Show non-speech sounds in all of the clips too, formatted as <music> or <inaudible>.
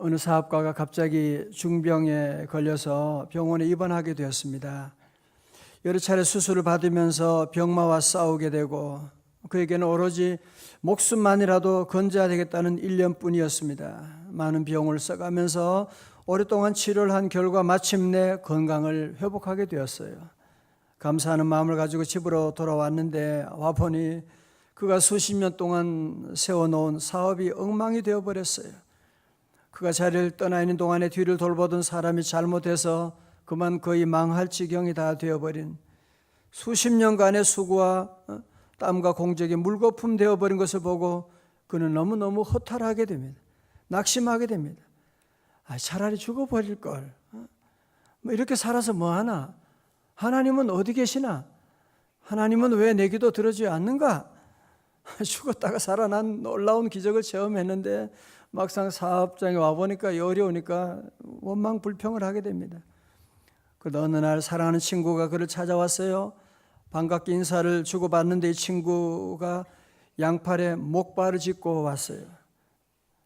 어느 사업가가 갑자기 중병에 걸려서 병원에 입원하게 되었습니다. 여러 차례 수술을 받으면서 병마와 싸우게 되고 그에게는 오로지 목숨만이라도 건져야 되겠다는 일념뿐이었습니다. 많은 비용을 써가면서 오랫동안 치료를 한 결과 마침내 건강을 회복하게 되었어요. 감사하는 마음을 가지고 집으로 돌아왔는데 와보니 그가 수십 년 동안 세워놓은 사업이 엉망이 되어버렸어요. 그가 자리를 떠나 있는 동안에 뒤를 돌보던 사람이 잘못해서 그만 거의 망할 지경이 다 되어버린 수십 년간의 수고와 어, 땀과 공적이 물거품 되어버린 것을 보고 그는 너무너무 허탈하게 됩니다. 낙심하게 됩니다. 아, 차라리 죽어버릴 걸. 어? 뭐 이렇게 살아서 뭐 하나? 하나님은 어디 계시나? 하나님은 왜 내 기도 들어주지 않는가? <laughs> 죽었다가 살아난 놀라운 기적을 체험했는데 막상 사업장에 와보니까 어려우니까 원망 불평을 하게 됩니다. 그러다 어느 날 사랑하는 친구가 그를 찾아왔어요. 반갑게 인사를 주고받는데 이 친구가 양팔에 목발을 짚고 왔어요.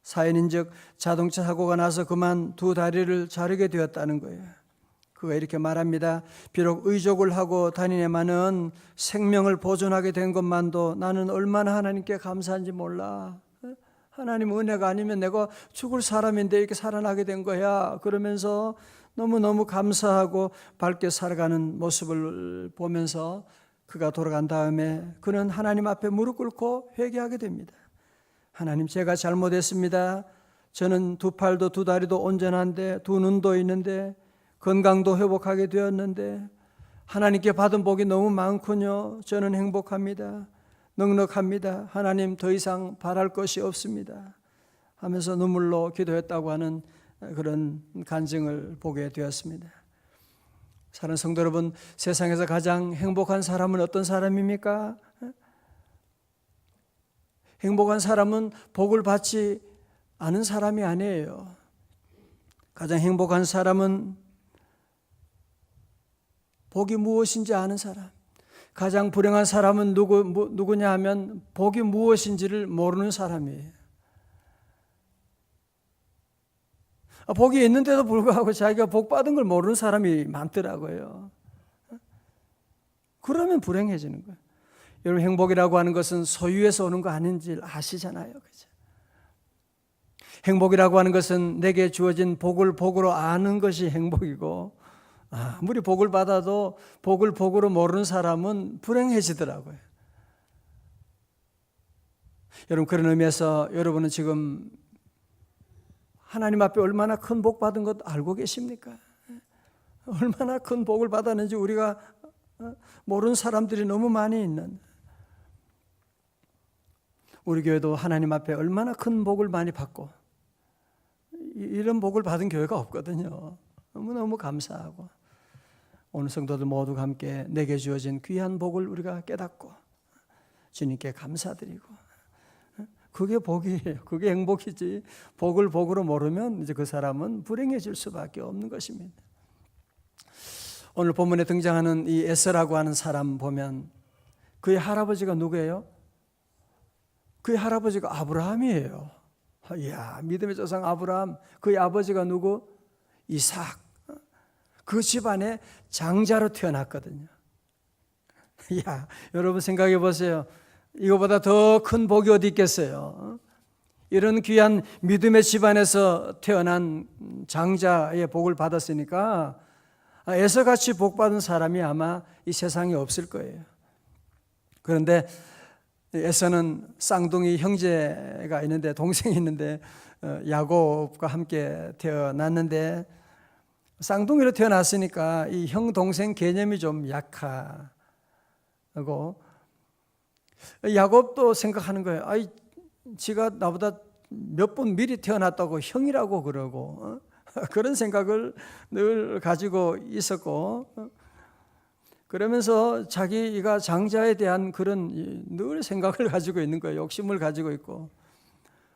사연인즉 자동차 사고가 나서 그만 두 다리를 자르게 되었다는 거예요. 그가 이렇게 말합니다. 비록 의족을 하고 다니네만은 생명을 보존하게 된 것만도 나는 얼마나 하나님께 감사한지 몰라. 하나님 은혜가 아니면 내가 죽을 사람인데 이렇게 살아나게 된 거야. 그러면서 너무너무 감사하고 밝게 살아가는 모습을 보면서 그가 돌아간 다음에 그는 하나님 앞에 무릎 꿇고 회개하게 됩니다. 하나님 제가 잘못했습니다. 저는 두 팔도 두 다리도 온전한데 두 눈도 있는데 건강도 회복하게 되었는데 하나님께 받은 복이 너무 많군요. 저는 행복합니다. 넉넉합니다. 하나님 더 이상 바랄 것이 없습니다. 하면서 눈물로 기도했다고 하는 그런 간증을 보게 되었습니다. 사랑하는 성도 여러분, 세상에서 가장 행복한 사람은 어떤 사람입니까? 행복한 사람은 복을 받지 않은 사람이 아니에요. 가장 행복한 사람은 복이 무엇인지 아는 사람. 가장 불행한 사람은 누구, 누구냐 하면 복이 무엇인지를 모르는 사람이에요. 아, 복이 있는데도 불구하고 자기가 복 받은 걸 모르는 사람이 많더라고요. 그러면 불행해지는 거예요. 여러분 행복이라고 하는 것은 소유에서 오는 거 아닌지 아시잖아요. 그죠? 행복이라고 하는 것은 내게 주어진 복을 복으로 아는 것이 행복이고 아무리 복을 받아도 복을 복으로 모르는 사람은 불행해지더라고요. 여러분 그런 의미에서 여러분은 지금 하나님 앞에 얼마나 큰 복 받은 것 알고 계십니까? 얼마나 큰 복을 받았는지 우리가 모르는 사람들이 너무 많이 있는 우리 교회도 하나님 앞에 얼마나 큰 복을 많이 받고 이런 복을 받은 교회가 없거든요. 너무너무 감사하고 오늘 성도들 모두가 함께 내게 주어진 귀한 복을 우리가 깨닫고 주님께 감사드리고 그게 복이에요. 그게 행복이지. 복을 복으로 모르면 이제 그 사람은 불행해질 수밖에 없는 것입니다. 오늘 본문에 등장하는 이 에스라고 하는 사람 보면 그의 할아버지가 누구예요? 그의 할아버지가 아브라함이에요. 이야, 믿음의 조상 아브라함. 그의 아버지가 누구? 이삭. 그 집안에 장자로 태어났거든요. <laughs> 야, 여러분 생각해 보세요. 이거보다 더 큰 복이 어디 있겠어요? 이런 귀한 믿음의 집안에서 태어난 장자의 복을 받았으니까 에서같이 복 받은 사람이 아마 이 세상에 없을 거예요. 그런데 에서는 쌍둥이 형제가 있는데 동생이 있는데 어, 야곱과 함께 태어났는데 쌍둥이로 태어났으니까 이 형 동생 개념이 좀 약하고 야곱도 생각하는 거예요. 아이 지가 나보다 몇분 미리 태어났다고 형이라고 그러고 어? <laughs> 그런 생각을 늘 가지고 있었고 어? 그러면서 자기가 장자에 대한 그런 늘 생각을 <laughs> 가지고 있는 거예요. 욕심을 가지고 있고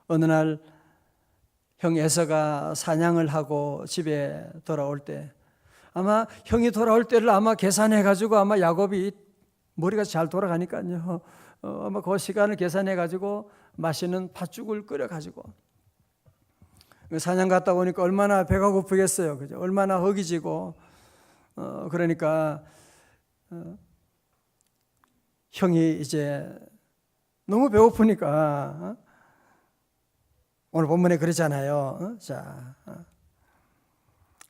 어느 날 형 에서가 사냥을 하고 집에 돌아올 때 아마 형이 돌아올 때를 아마 계산해 가지고 아마 야곱이 머리가 잘 돌아가니까요. 어, 아마 그 시간을 계산해 가지고 맛있는 팥죽을 끓여 가지고 사냥 갔다 오니까 얼마나 배가 고프겠어요. 그죠? 얼마나 허기지고 어, 그러니까 어, 형이 이제 너무 배고프니까 어? 오늘 본문에 그러잖아요. 어? 자, 어.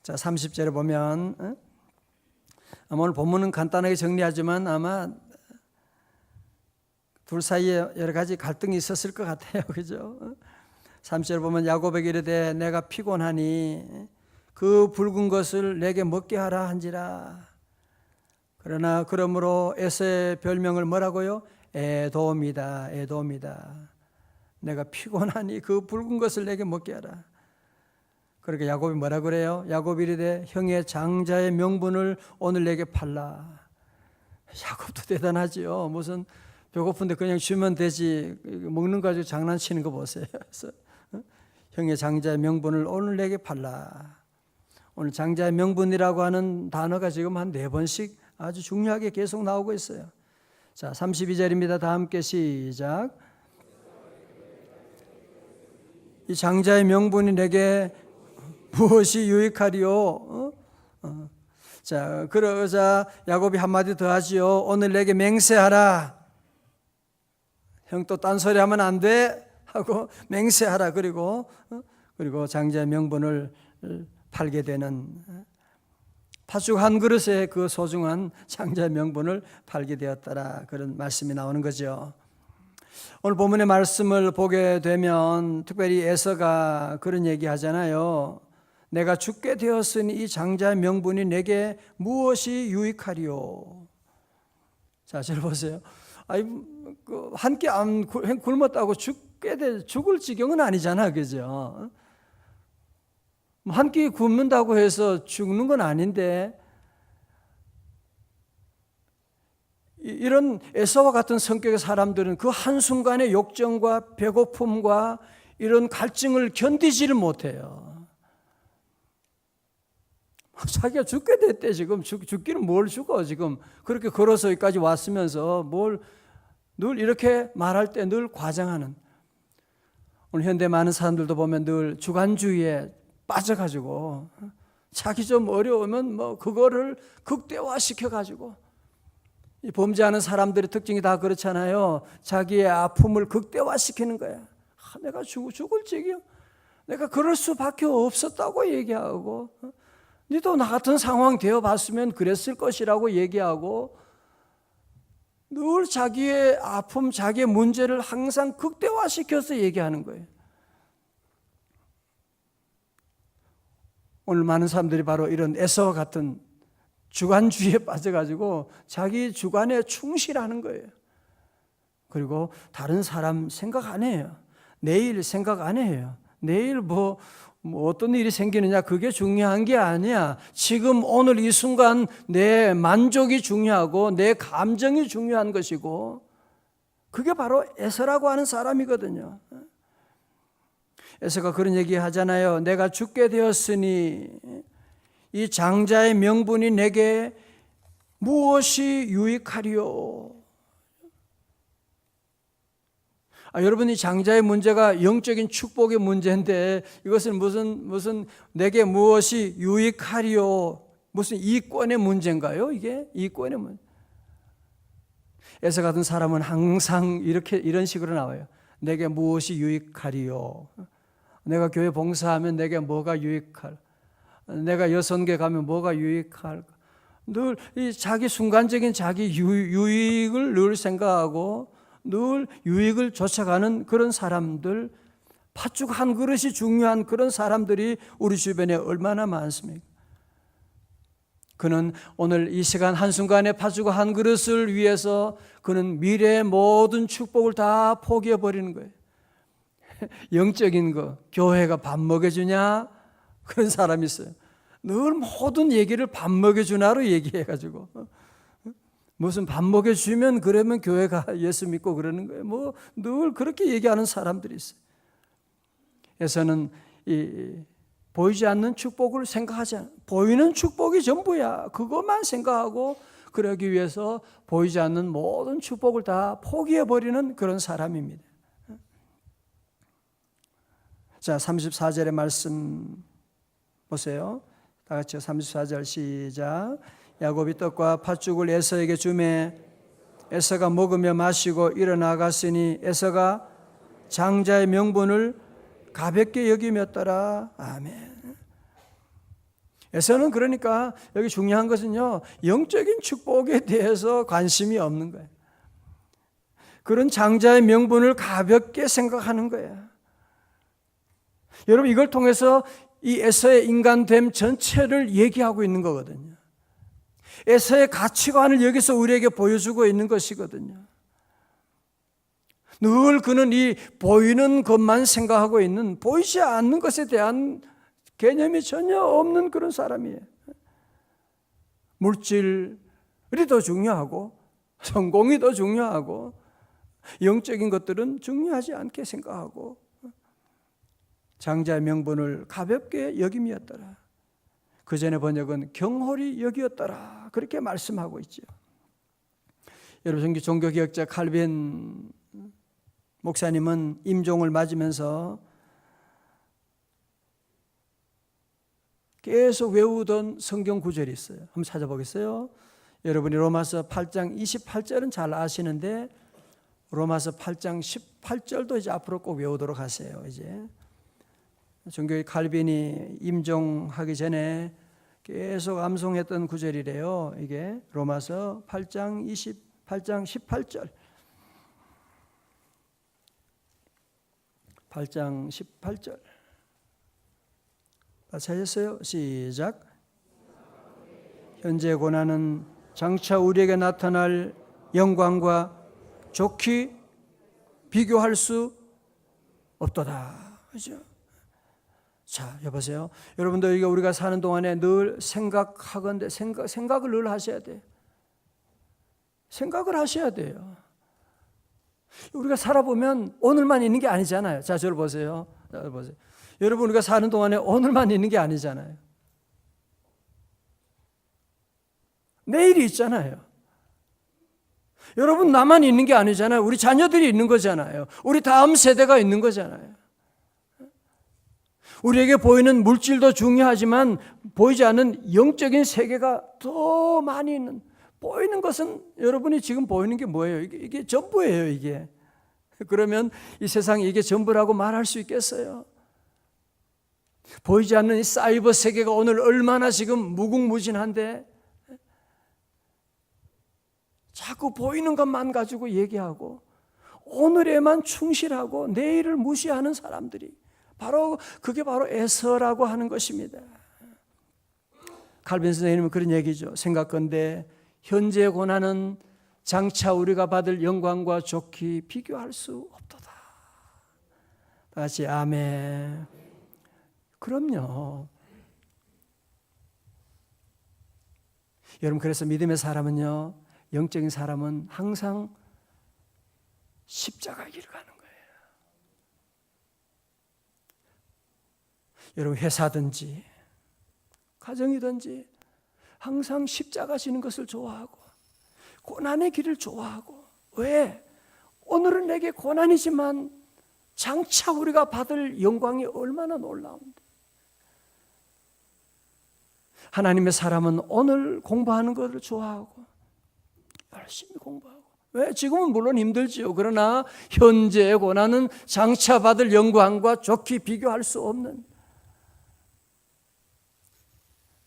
자 30절에 보면 어? 아마 오늘 본문은 간단하게 정리하지만 아마 둘 사이에 여러 가지 갈등이 있었을 것 같아요. <laughs> 그죠? 30절 보면 야곱에게 이르되 내가 피곤하니 그 붉은 것을 내게 먹게 하라 한지라. 그러나 그러므로 에서의 별명을 뭐라고요? 에돔이다. 에돔이다. 내가 피곤하니 그 붉은 것을 내게 먹게 하라. 그렇게 야곱이 뭐라 그래요? 야곱이 이르되 형의 장자의 명분을 오늘 내게 팔라. 야곱도 대단하지요. 무슨 배고픈데 그냥 주면 되지 먹는 거 가지고 장난치는 거 보세요. 그래서 어? 형의 장자의 명분을 오늘 내게 팔라. 오늘 장자의 명분이라고 하는 단어가 지금 한 네 번씩 아주 중요하게 계속 나오고 있어요. 자, 32절입니다. 다 함께 시작. 이 장자의 명분이 내게 무엇이 유익하리요? 어? 어. 자, 그러자 야곱이 한마디 더 하지요. 오늘 내게 맹세하라. 형 또 딴소리 하면 안 돼. 하고 <laughs> 맹세하라. 그리고, 어? 그리고 장자의 명분을 팔게 되는 파죽 한 그릇에 그 소중한 장자의 명분을 팔게 되었더라. 그런 말씀이 나오는 거죠. 오늘 본문의 말씀을 보게 되면 특별히 에서가 그런 얘기 하잖아요. 내가 죽게 되었으니 이 장자의 명분이 내게 무엇이 유익하리요? 자, 잘 보세요. 아이, 그 한끼 안 굶었다고 죽게 돼, 죽을 지경은 아니잖아. 그죠? 한 끼 굶는다고 해서 죽는 건 아닌데 이런 에서와 같은 성격의 사람들은 그 한순간의 욕정과 배고픔과 이런 갈증을 견디지를 못해요. 자기가 죽게 됐대 지금. 죽, 죽기는 뭘 죽어 지금. 그렇게 걸어서 여기까지 왔으면서 뭘 늘 이렇게 말할 때 늘 과장하는. 오늘 현대 많은 사람들도 보면 늘 주관주의에 빠져가지고 자기 좀 어려우면 뭐 그거를 극대화시켜 가지고 이 범죄하는 사람들의 특징이 다 그렇잖아요. 자기의 아픔을 극대화시키는 거야. 아, 내가 죽, 죽을 지경 내가 그럴 수밖에 없었다고 얘기하고 어? 니도 나 같은 상황 되어 봤으면 그랬을 것이라고 얘기하고 늘 자기의 아픔, 자기의 문제를 항상 극대화시켜서 얘기하는 거예요. 오늘 많은 사람들이 바로 이런 에서와 같은 주관주의에 빠져가지고 자기 주관에 충실하는 거예요. 그리고 다른 사람 생각 안 해요. 내일 생각 안 해요. 내일 뭐, 뭐 어떤 일이 생기느냐 그게 중요한 게 아니야. 지금 오늘 이 순간 내 만족이 중요하고 내 감정이 중요한 것이고 그게 바로 에서라고 하는 사람이거든요. 에서가 그런 얘기 하잖아요. 내가 죽게 되었으니 이 장자의 명분이 내게 무엇이 유익하리요? 아, 여러분 이 장자의 문제가 영적인 축복의 문제인데 이것은 무슨 무슨 내게 무엇이 유익하리요? 무슨 이권의 문제인가요? 이게 이권의 문제. 에서 같은 사람은 항상 이렇게 이런 식으로 나와요. 내게 무엇이 유익하리요? 내가 교회 봉사하면 내게 뭐가 유익할? 내가 여선계 가면 뭐가 유익할까? 늘 이 자기 순간적인 자기 유익을 늘 생각하고 늘 유익을 쫓아가는 그런 사람들, 팥죽 한 그릇이 중요한 그런 사람들이 우리 주변에 얼마나 많습니까? 그는 오늘 이 시간 한순간에 팥죽 한 그릇을 위해서 그는 미래의 모든 축복을 다 포기해 버리는 거예요. <laughs> 영적인 거, 교회가 밥 먹여주냐? 그런 사람이 있어요. 늘 모든 얘기를 밥 먹여주나로 얘기해가지고. 무슨 밥 먹여주면 그러면 교회가 예수 믿고 그러는 거예요. 뭐 늘 그렇게 얘기하는 사람들이 있어요. 에서는 이 보이지 않는 축복을 생각하지 않아. 보이는 축복이 전부야. 그것만 생각하고 그러기 위해서 보이지 않는 모든 축복을 다 포기해 버리는 그런 사람입니다. 자, 34절의 말씀 보세요. 다 같이 34절 시작. 야곱이 떡과 팥죽을 에서에게 주매 에서가 먹으며 마시고 일어나갔으니 에서가 장자의 명분을 가볍게 여기며더라. 아멘. 에서는 그러니까 여기 중요한 것은요, 영적인 축복에 대해서 관심이 없는 거예요. 그런 장자의 명분을 가볍게 생각하는 거예요. 여러분, 이걸 통해서 이 에서의 인간됨 전체를 얘기하고 있는 거거든요. 에서의 가치관을 여기서 우리에게 보여주고 있는 것이거든요. 늘 그는 이 보이는 것만 생각하고 있는 보이지 않는 것에 대한 개념이 전혀 없는 그런 사람이에요. 물질이 더 중요하고 성공이 더 중요하고 영적인 것들은 중요하지 않게 생각하고 장자의 명분을 가볍게 여김이었더라. 그 전에 번역은 경홀히 여기었더라. 그렇게 말씀하고 있죠. 여러분 종교개혁자 칼빈 목사님은 임종을 맞으면서 계속 외우던 성경 구절이 있어요. 한번 찾아보겠어요. 여러분이 로마서 8장 28절은 잘 아시는데 로마서 8장 18절도 이제 앞으로 꼭 외우도록 하세요. 이제 종교의 칼빈이 임종하기 전에 계속 암송했던 구절이래요. 이게 로마서 8장 28장 18절. 8장 18절. 다 찾았어요? 시작. 현재 고난은 장차 우리에게 나타날 영광과 좋게 비교할 수 없도다. 그죠? 자, 여보세요. 여러분들 이거 우리가 사는 동안에 늘 생각하건대 생각 생각을 늘 하셔야 돼. 생각을 하셔야 돼요. 우리가 살아보면 오늘만 있는 게 아니잖아요. 자, 저를 보세요. 자, 보세요. 여러분 우리가 사는 동안에 오늘만 있는 게 아니잖아요. 내일이 있잖아요. 여러분 나만 있는 게 아니잖아요. 우리 자녀들이 있는 거잖아요. 우리 다음 세대가 있는 거잖아요. 우리에게 보이는 물질도 중요하지만 보이지 않는 영적인 세계가 더 많이 있는 보이는 것은 여러분이 지금 보이는 게 뭐예요? 이게, 이게 전부예요, 이게. 그러면 이 세상에 이게 전부라고 말할 수 있겠어요? 보이지 않는 이 사이버 세계가 오늘 얼마나 지금 무궁무진한데 자꾸 보이는 것만 가지고 얘기하고 오늘에만 충실하고 내일을 무시하는 사람들이 바로 그게 바로 에서라고 하는 것입니다. 칼빈 선생님은 그런 얘기죠. 생각건데 현재 고난은 장차 우리가 받을 영광과 좋기 비교할 수 없도다. 다시 아멘. 그럼요. 여러분 그래서 믿음의 사람은요. 영적인 사람은 항상 십자가 길을 가는 거예요. 여러분 회사든지 가정이든지 항상 십자가 지는 것을 좋아하고 고난의 길을 좋아하고 왜? 오늘은 내게 고난이지만 장차 우리가 받을 영광이 얼마나 놀라운데 하나님의 사람은 오늘 공부하는 것을 좋아하고 열심히 공부하고 왜? 지금은 물론 힘들지요. 그러나 현재의 고난은 장차 받을 영광과 좋게 비교할 수 없는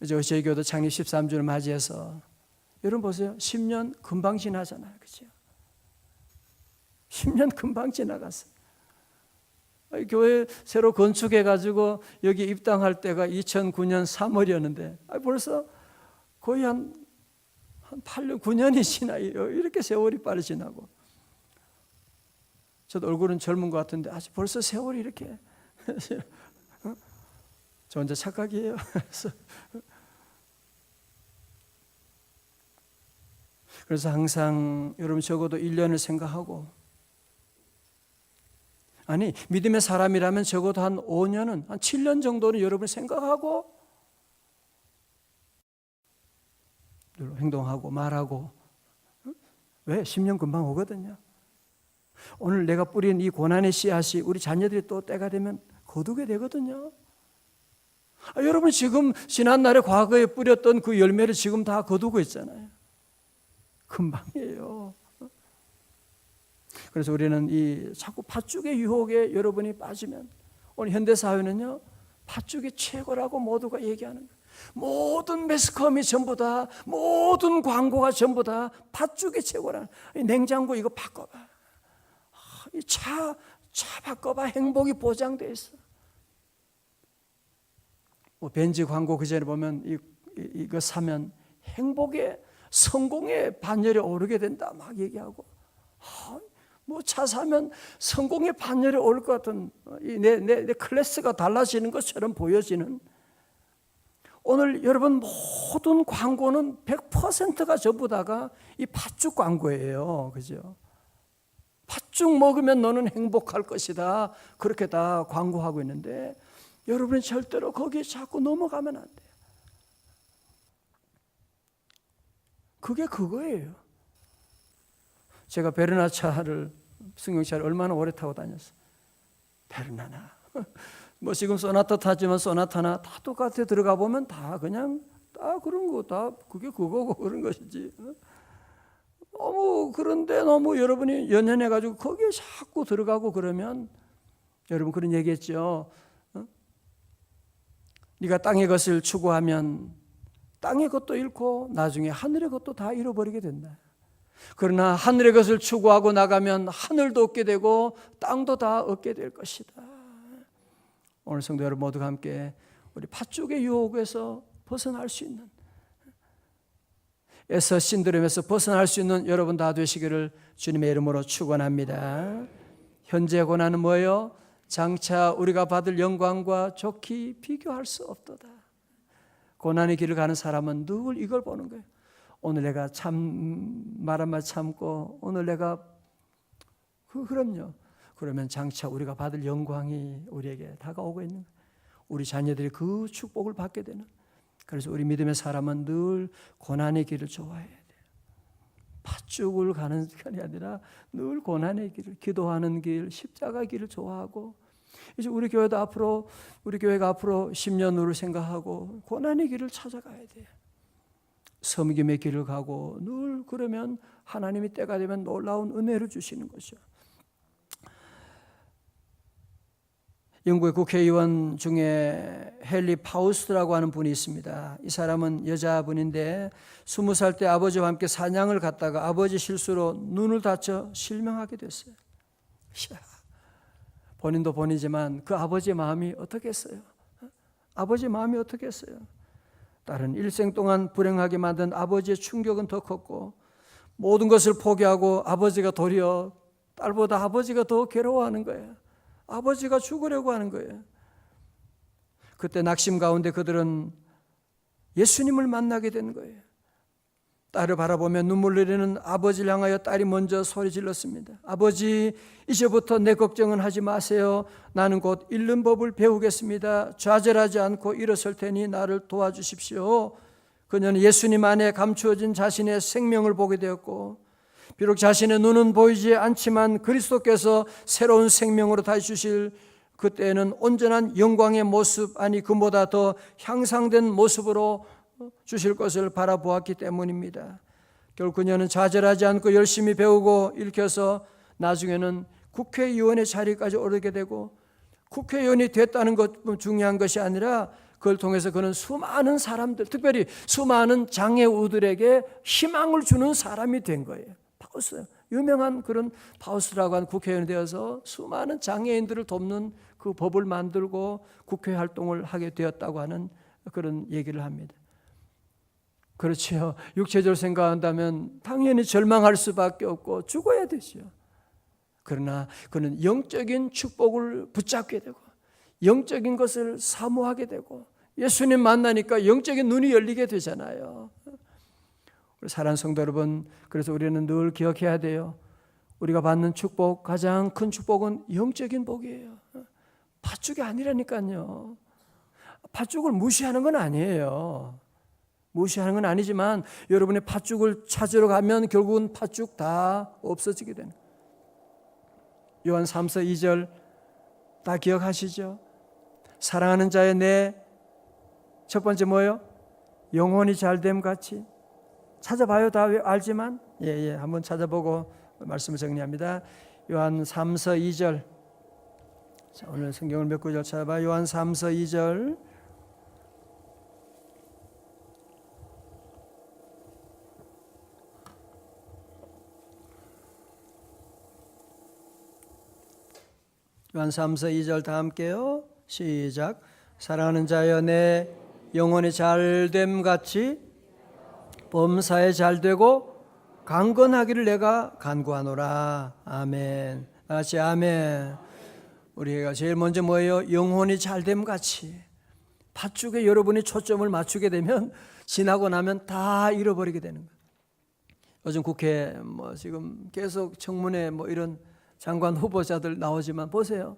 이제 저희 교도 창립 13주를 맞이해서 여러분 보세요. 10년 금방 지나잖아요. 그죠? 10년 금방 지나갔어. 교회 새로 건축해가지고 여기 입당할 때가 2009년 3월이었는데 벌써 거의 한, 한 8년, 9년이 지나요. 이렇게 세월이 빨리 지나고. 저도 얼굴은 젊은 것 같은데 아직 벌써 세월이 이렇게. <laughs> 저 혼자 착각이에요. 그래서 항상 여러분 적어도 1년을 생각하고 아니 믿음의 사람이라면 적어도 한 5년은 한 7년 정도는 여러분 생각하고 행동하고 말하고 왜 10년 금방 오거든요. 오늘 내가 뿌린 이 고난의 씨앗이 우리 자녀들이 또 때가 되면 거두게 되거든요. 아, 여러분 지금 지난 날에 과거에 뿌렸던 그 열매를 지금 다 거두고 있잖아요. 금방이에요. <laughs> 그래서 우리는 이 자꾸 팥죽의 유혹에 여러분이 빠지면 오늘 현대 사회는요 팥죽이 최고라고 모두가 얘기하는 거예요. 모든 매스컴이 전부 다 모든 광고가 전부 다 팥죽이 최고라. 이 냉장고 이거 바꿔봐. 아, 이차 차 바꿔봐 행복이 보장돼 있어. 뭐 벤츠 광고 그 전에 보면 이, 이 이거 사면 행복의 성공의 반열에 오르게 된다 막 얘기하고 아, 뭐차 사면 성공의 반열에 오를 것 같은 내, 내, 내 클래스가 달라지는 것처럼 보여지는 오늘 여러분 모든 광고는 100%가 전부 다가 이 팥죽 광고예요. 그죠? 팥죽 먹으면 너는 행복할 것이다. 그렇게 다 광고하고 있는데 여러분은 절대로 거기에 자꾸 넘어가면 안 돼 그게 그거예요. 제가 베르나 차를 승용차를 얼마나 오래 타고 다녔어. 베르나나. <laughs> 뭐 지금 소나타 타지만 소나타나 다 똑같아 들어가 보면 다 그냥 다 그런 거 다 그게 그거고 <laughs> 그런 것이지. 너무 그런데 너무 여러분이 연연해 가지고 거기에 자꾸 들어가고 그러면 여러분 그런 얘기했죠. 어? 네가 땅의 것을 추구하면 땅의 것도 잃고 나중에 하늘의 것도 다 잃어버리게 된다. 그러나 하늘의 것을 추구하고 나가면 하늘도 얻게 되고 땅도 다 얻게 될 것이다. 오늘 성도 여러분 모두가 함께 우리 팥죽의 유혹에서 벗어날 수 있는 에서 신드롬에서 벗어날 수 있는 여러분 다 되시기를 주님의 이름으로 축원합니다. 현재 고난은 뭐예요? 장차 우리가 받을 영광과 좋게 비교할 수 없도다. 고난의 길을 가는 사람은 늘 이걸 보는 거예요. 오늘 내가 참 말 한마디 참고 오늘 내가 그 그럼요. 그러면 장차 우리가 받을 영광이 우리에게 다가오고 있는 거예요. 우리 자녀들이 그 축복을 받게 되는. 그래서 우리 믿음의 사람은 늘 고난의 길을 좋아해야 돼요. 팥죽을 가는 <laughs> 편이 아니라 늘 고난의 길을 기도하는 길, 십자가 길을 좋아하고 이제 우리 교회도 앞으로 우리 교회가 앞으로 10년 후를 생각하고 고난의 길을 찾아가야 돼요. 섬김의 길을 가고 늘 그러면 하나님이 때가 되면 놀라운 은혜를 주시는 거죠. 영국의 국회의원 중에 헨리 파우스트라고 하는 분이 있습니다. 이 사람은 여자분인데 스무 살때 아버지와 함께 사냥을 갔다가 아버지 실수로 눈을 다쳐 실명하게 됐어요. 본인도 본이지만 그 아버지의 마음이 어떻겠어요? 아버지 마음이 어떻겠어요? 딸은 일생 동안 불행하게 만든 아버지의 충격은 더 컸고 모든 것을 포기하고 아버지가 도리어 딸보다 아버지가 더 괴로워하는 거예요. 아버지가 죽으려고 하는 거예요. 그때 낙심 가운데 그들은 예수님을 만나게 된 거예요. 딸을 바라보며 눈물 흘리는 아버지를 향하여 딸이 먼저 소리 질렀습니다. 아버지, 이제부터 내 걱정은 하지 마세요. 나는 곧 잃는 법을 배우겠습니다. 좌절하지 않고 일어설 테니 나를 도와주십시오. 그녀는 예수님 안에 감추어진 자신의 생명을 보게 되었고, 비록 자신의 눈은 보이지 않지만 그리스도께서 새로운 생명으로 다시 주실 그때는 온전한 영광의 모습, 아니, 그보다 더 향상된 모습으로 주실 것을 바라보았기 때문입니다. 결국 그녀는 좌절하지 않고 열심히 배우고 읽혀서 나중에는 국회의원의 자리까지 오르게 되고 국회의원이 됐다는 것 중요한 것이 아니라 그걸 통해서 그는 수많은 사람들, 특별히 수많은 장애우들에게 희망을 주는 사람이 된 거예요. 파우스, 유명한 그런 파우스라고 하는 국회의원이 되어서 수많은 장애인들을 돕는 그 법을 만들고 국회 활동을 하게 되었다고 하는 그런 얘기를 합니다. 그렇지요. 육체적으로 생각한다면 당연히 절망할 수밖에 없고 죽어야 되죠. 그러나 그는 영적인 축복을 붙잡게 되고 영적인 것을 사모하게 되고 예수님 만나니까 영적인 눈이 열리게 되잖아요. 사랑하는 성도 여러분, 그래서 우리는 늘 기억해야 돼요. 우리가 받는 축복, 가장 큰 축복은 영적인 복이에요. 팥죽이 아니라니까요. 팥죽을 무시하는 건 아니에요. 무시하는 건 아니지만 여러분의 팥죽을 찾으러 가면 결국은 팥죽 다 없어지게 되는 요한 3서 2절 다 기억하시죠? 사랑하는 자의 내 첫 번째 뭐요? 영혼이 잘됨 같이 찾아봐요. 다 알지만 예, 예. 한번 찾아보고 말씀을 정리합니다. 요한 3서 2절. 자, 오늘 성경을 몇 구절 찾아봐. 요한 3서 2절. 요한 3서 2절 다 함께요. 시작. 사랑하는 자여 내 영혼이 잘됨 같이 범사에 잘되고 강건하기를 내가 간구하노라. 아멘. 다 같이 아멘. 우리가 제일 먼저 뭐예요? 영혼이 잘됨 같이. 팥죽에 여러분이 초점을 맞추게 되면 지나고 나면 다 잃어버리게 되는 거예요. 요즘 국회 뭐 지금 계속 청문회 뭐 이런 장관 후보자들 나오지만 보세요.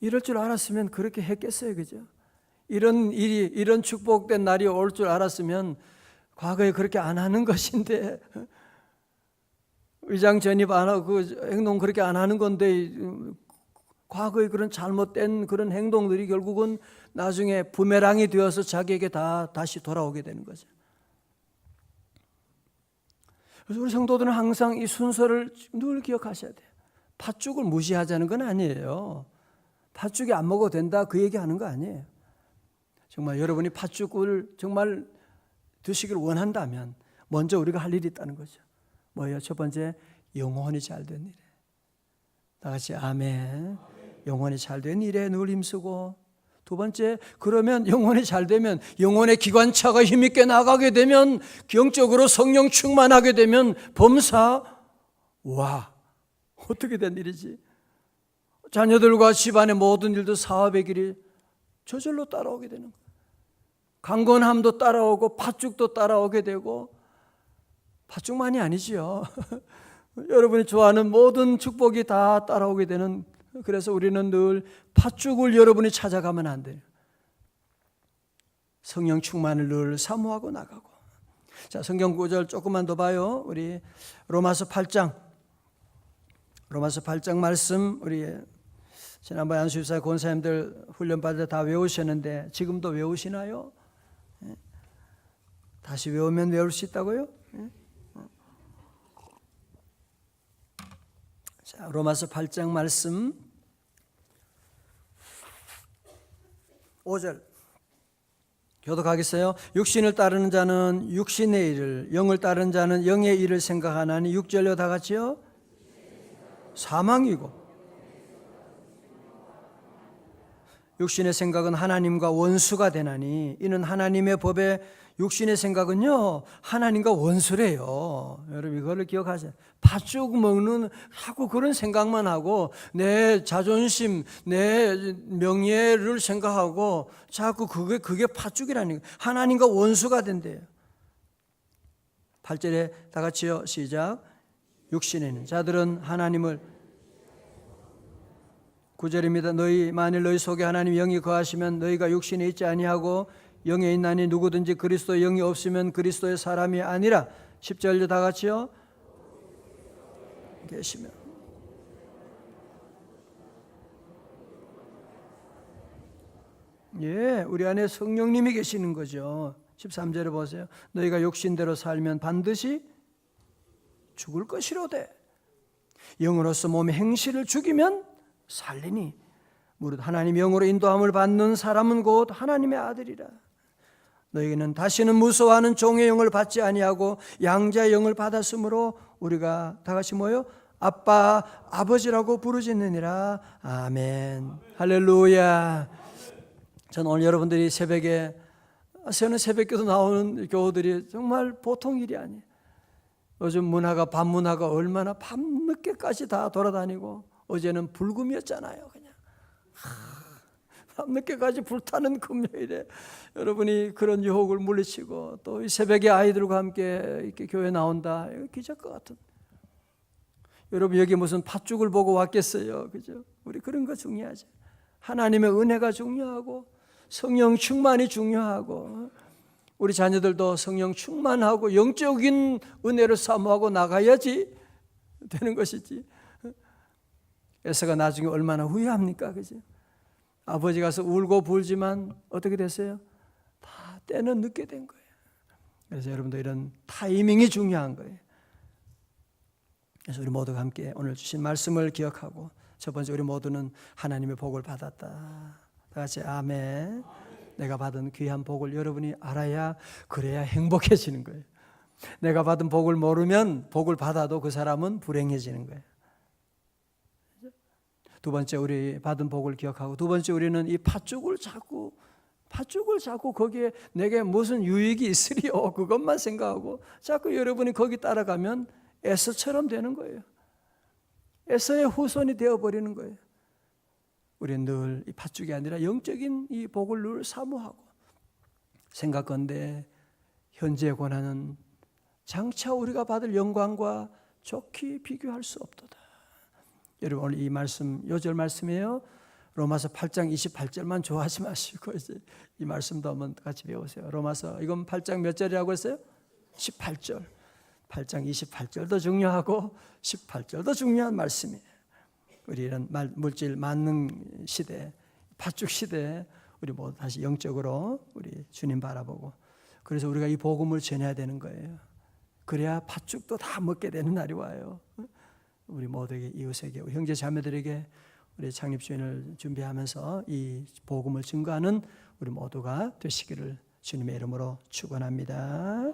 이럴 줄 알았으면 그렇게 했겠어요. 그죠? 이런 일이 이런 축복된 날이 올 줄 알았으면 과거에 그렇게 안 하는 것인데 <laughs> 의장 전입 안 하고 그 행동 그렇게 안 하는 건데 과거에 그런 잘못된 그런 행동들이 결국은 나중에 부메랑이 되어서 자기에게 다 다시 돌아오게 되는 거죠. 그래서 우리 성도들은 항상 이 순서를 늘 기억하셔야 돼요. 팥죽을 무시하자는 건 아니에요. 팥죽이 안 먹어도 된다 그 얘기하는 거 아니에요. 정말 여러분이 팥죽을 정말 드시길 원한다면 먼저 우리가 할 일이 있다는 거죠. 뭐예요? 첫 번째 영혼이 잘 된 일에. 다 같이 아멘. 영혼이 잘 된 일에 늘 힘쓰고 두 번째 그러면 영혼이 잘 되면 영혼의 기관차가 힘있게 나가게 되면 영적으로 성령 충만하게 되면 범사 와 어떻게 된 일이지? 자녀들과 집안의 모든 일도 사업의 길이 저절로 따라오게 되는 거예요. 강건함도 따라오고 팥죽도 따라오게 되고 팥죽만이 아니지요. <laughs> 여러분이 좋아하는 모든 축복이 다 따라오게 되는 그래서 우리는 늘 팥죽을 여러분이 찾아가면 안 돼요. 성령 충만을 늘 사모하고 나가고. 자, 성경 구절 조금만 더 봐요. 우리 로마서 8장. 로마서 8장 말씀 우리 지난번 안수입사 권사님들 훈련 받을 때 다 외우셨는데 지금도 외우시나요? 예? 다시 외우면 외울 수 있다고요? 예? 자, 로마서 8장 말씀 5절 교독하겠어요. 육신을 따르는 자는 육신의 일을, 영을 따르는 자는 영의 일을 생각하나니 6절로 다 같이요. 사망이고 육신의 생각은 하나님과 원수가 되나니 이는 하나님의 법에 육신의 생각은요 하나님과 원수래요. 여러분 이거를 기억하세요. 팥죽 먹는 하고 그런 생각만 하고 내 자존심, 내 명예를 생각하고 자꾸 그게 그게 팥죽이라는 거. 하나님과 원수가 된대요. 8절에 다 같이요 시작. 육신에는 자들은 하나님을 구절입니다. 너희 만일 너희 속에 하나님 영이 거하시면 너희가 육신에 있지 아니하고 영에 있나니 누구든지 그리스도 영이 없으면 그리스도의 사람이 아니라 10절로 다 같이요. 계시면 예, 우리 안에 성령님이 계시는 거죠. 13절에 보세요. 너희가 욕심대로 살면 반드시 죽을 것이로되 영으로서 몸의 행실을 죽이면 살리니 무릇 하나님 영으로 인도함을 받는 사람은 곧 하나님의 아들이라. 너희는 다시는 무서워하는 종의 영을 받지 아니하고 양자의 영을 받았으므로 우리가 다 같이 모여 아빠 아버지라고 부르짖느니라. 아멘. 할렐루야. 저는 오늘 여러분들이 새벽에 저는 새벽교도 나오는 교우들이 정말 보통 일이 아니에요. 요즘 문화가 밤문화가 얼마나 밤늦게까지 다 돌아다니고 어제는 불금이었잖아요. 그냥 밤늦게까지 불타는 금요일에 여러분이 그런 유혹을 물리치고 또 새벽에 아이들과 함께 이렇게 교회 나온다. 이거 기적과 같은. 여러분 여기 무슨 팥죽을 보고 왔겠어요, 그죠? 우리 그런 거 중요하지. 하나님의 은혜가 중요하고 성령 충만이 중요하고 우리 자녀들도 성령 충만하고 영적인 은혜를 사모하고 나가야지 되는 것이지. 에서가 나중에 얼마나 후회합니까? 그죠? 아버지 가서 울고 불지만 어떻게 됐어요? 다 때는 늦게 된 거예요. 그래서 여러분도 이런 타이밍이 중요한 거예요. 그래서 우리 모두가 함께 오늘 주신 말씀을 기억하고 첫 번째 우리 모두는 하나님의 복을 받았다. 다 같이 아멘. 내가 받은 귀한 복을 여러분이 알아야 그래야 행복해지는 거예요. 내가 받은 복을 모르면 복을 받아도 그 사람은 불행해지는 거예요. 두 번째 우리 받은 복을 기억하고 두 번째 우리는 이 팥죽을 자꾸 팥죽을 자꾸 거기에 내게 무슨 유익이 있으리요 <laughs> 그것만 생각하고 자꾸 여러분이 거기 따라가면 에서처럼 되는 거예요. 에서의 후손이 되어 버리는 거예요. 우리는 늘 이 팥죽이 아니라 영적인 이 복을 늘 사모하고 생각건대 현재의 고난은 장차 우리가 받을 영광과 좋게 비교할 수 없도다. 여러분 오늘 이 말씀 요절 말씀이에요. 로마서 8장 28절만 좋아하지 <laughs> 마시고 이제 이 말씀도 한번 같이 배우세요. 로마서 이건 8장 몇 절이라고 했어요? 18절. 8장 28절도 중요하고 18절도 중요한 말씀이에요. 우리 이런 말, 물질 만능 시대, 팥죽 시대 우리 모두 다시 영적으로 우리 주님 바라보고 그래서 우리가 이 복음을 전해야 되는 거예요. 그래야 팥죽도 다 먹게 되는 날이 와요. 우리 모두에게 이웃에게 형제 자매들에게 우리 창립 주인을 준비하면서 이 복음을 증거하는 우리 모두가 되시기를 주님의 이름으로 축원합니다.